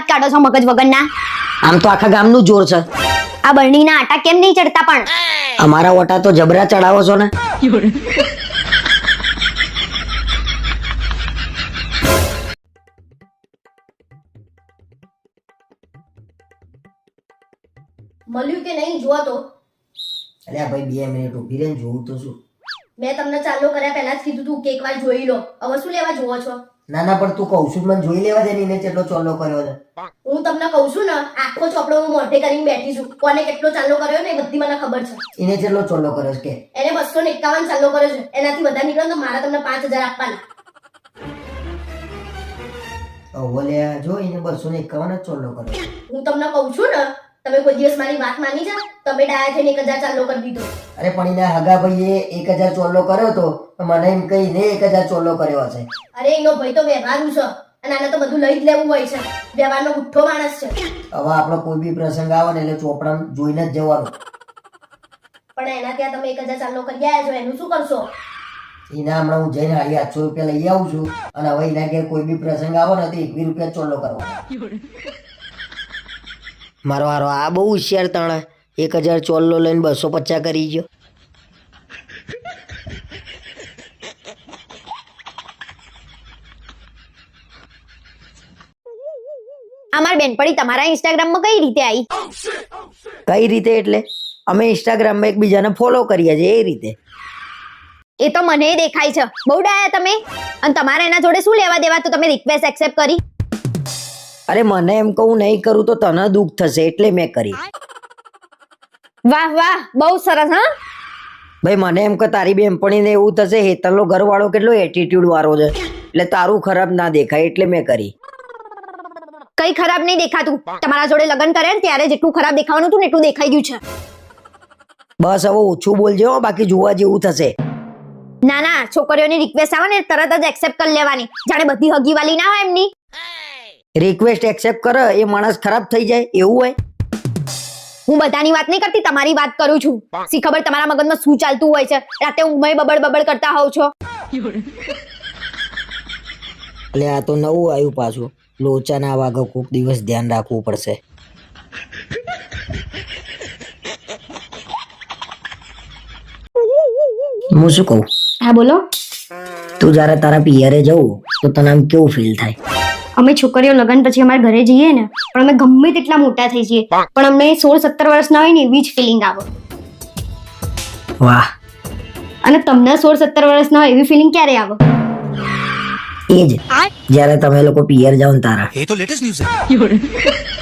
કાઢો છો મગજ વગરના? આમ તો આખા ગામનું જોર છે. આ બરણીના આટા કેમ નહીં ચડતા પણ? અમારા ઓટા તો જબરા ચડાવો છો ને? મળ્યું કે નહીં જુઓ તો. અરે ભાઈ બે મિનિટ ઊભી રહે જોવું તો શું? મેં તમને ચાલુ કર્યા પહેલા જ કીધું તું કે એકવાર જોઈ લો. હવે શું લેવા જુઓ છો? ના ના પણ તું કહું છું મને જોઈ લેવા દે ને કેટલો ચોલ્લો કર્યો છે. હું તમને કહું છું ને આખો ચોપડો હું મોઢે કરીને બેઠી છું. કોને કેટલો ચાલો કર્યો ને એ બધી મને ખબર છે. એને કેટલો ચોલ્લો કર્યો છે કે? એને બસો ને એકાવન ચાલો કર્યો છે. એનાથી વધારે નીકળે તો મારા તમને પાંચ હજાર આપવાના. ઓલ્યા જો એને બસો ને એકાવન જ ચોલ્લો કર્યો. હું તમને કહું છું ને તમે કોઈ દિવસ મારી વાત માની જા તમે ડાયા થઈને એક હજાર ચાલુ કરી દીધો. અરે પણ એના હગા ભાઈએ એક હજાર ચોલ્લો કર્યો તો મને એમ કહીને એક હજાર ચોલ્લો કર્યો હશે. અરે એનો ભાઈ તો વ્યવહારુ છે. અને આને તો બધું લઈ જ લેવું હોય છે. વ્યવહારનો ઉઠ્ઠો માણસ છે. હવે આપણો કોઈ બી પ્રસંગ આવે ને એટલે ચોપડા જોઈને જ જવાનું. પણ એના ત્યાં તમે એક હજાર ચાલુ કરી આવ્યા છો એનું શું કરશો? એના હમણાં હું જઈને હાડી આઠસો રૂપિયા લઈ આવું છું. અને હવે એના ઘેર કોઈ બી પ્રસંગ આવે ને તો બી રૂપિયા ચોલ્લો કરવાનો. મારો હારો આ બહુ હોશિયાર તણે. એક હજાર ચોલ્લો લઈને બસો પચાસ કરી ગયો. અમાર બેનપણી તમારા ઇન્સ્ટાગ્રામમાં કઈ રીતે આવી કઈ રીતે એટલે? અમે ઇન્સ્ટાગ્રામમાં એકબીજાને ફોલો કરીએ છીએ એ રીતે. એ તો મને દેખાય છે. બહુ ડાયા તમે. અને તમારે એના જોડે શું લેવા દેવા? તો તમે રિક્વેસ્ટ એક્સેપ્ટ કરી. અરે મને એમ કહું નહીં કરું તો તને દુઃખ થશે એટલે મેં કરી. વાહ વાહ બહુ સરસ હા? ભાઈ મને એમ કે તારી બેનપણીને એવું થશે હેતલનો ઘરવાળો કેટલો એટીટ્યુડ વાળો છે. એટલે તારું ખરાબ ના દેખાય એટલે મેં કરી. કઈ ખરાબ નહીં દેખાતું. તમારા જોડે લગ્ન કરે ને ત્યારે જેટલું ખરાબ દેખાવાનું હતું ને એટલું દેખાઈ ગયું છે. બસ હવે ઓછું બોલજો બાકી જોવા જેવું થશે. ના ના છોકરીઓની રિક્વેસ્ટ આવે ને તરત જ એક્સેપ્ટ કરી લેવાની. જાણે બધી હગીવાલી ના હોય એમની. રિક્વેસ્ટ એક્સેપ્ટ કરે એ માણસ ખરાબ થઈ જાય એવું હોય? હું બધાની વાત નહીં કરતી તમારી વાત કરું છું. સી ખબર તમારા મગજમાં શું ચાલતું હોય છે? રાતે ઊંઘમાં બબડ બબડ કરતા હોવ છો. એટલે આ તો નવું આવ્યું પાછું. લોચાના વાઘો કોક દિવસ ધ્યાન રાખવું પડશે. હું શું કહું? હા બોલો. તું જ્યારે તારા પિયરે જવું તો તને આમ કેવું ફીલ થાય? અમે છોકરીઓ લગ્ન પછી અમારા ઘરે જઈએ ને પણ અમે ગમે તેટલા મોટા થઈ જઈએ પણ અમને સોળ સત્તર વર્ષના હોય ને એવી જ ફિલિંગ આવે. વાહ. અને તમને સોળ સત્તર વર્ષના હોય એવી ફિલિંગ ક્યારે આવે? એ જ. જયારે તમે લોકો પિયર જાઓ તારા. એ તો લેટેસ્ટ ન્યૂઝ